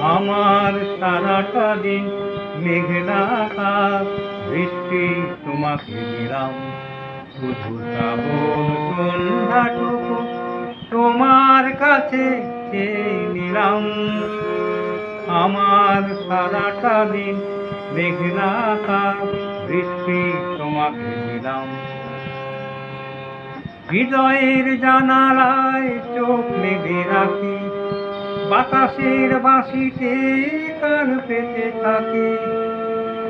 আমার সারাটা দিন আকাশ, বৃষ্টি, তোমাকে দিলাম শুধু সন্ধ্যাটুকু তোমার কাছে নিলাম। আমার সারাটা দিন আকাশ, বৃষ্টি, তোমাকে দিলাম হৃদয়ের জানালায় চোখ বাতাসের বাঁশিতে কান পেতে থাকে।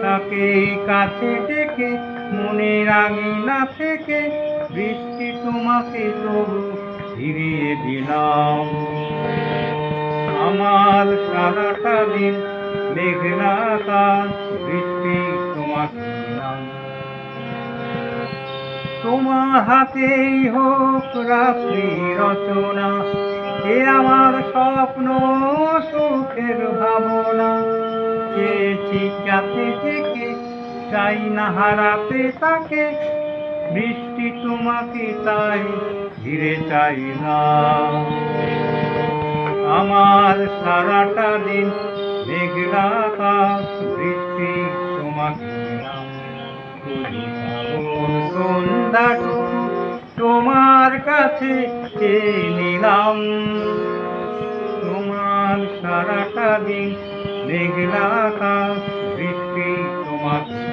তাকে কাছে ডেকে মনের না থেকে বৃষ্টি তোমাকে তবু ফিরিয়ে দিলাম। আমার সারাটা দিন মেঘলা আকাশ, বৃষ্টি তোমাকে দিলাম। তোমার হাতেই হোক রাত্রি রচনা এ আমার স্বপ্ন, সুখের ভাবনা। চেয়েছি যাতে থেকে চাই না হারাতে তাকে। বৃষ্টি তোমাকে তাই ঘিরে চাই না। আমার সারাটা দিন মেঘলা বৃষ্টি তোমাকে তোমার কাছে নিলাম তোমার সারাটা দিন মেঘলা বৃষ্টি তোমাকে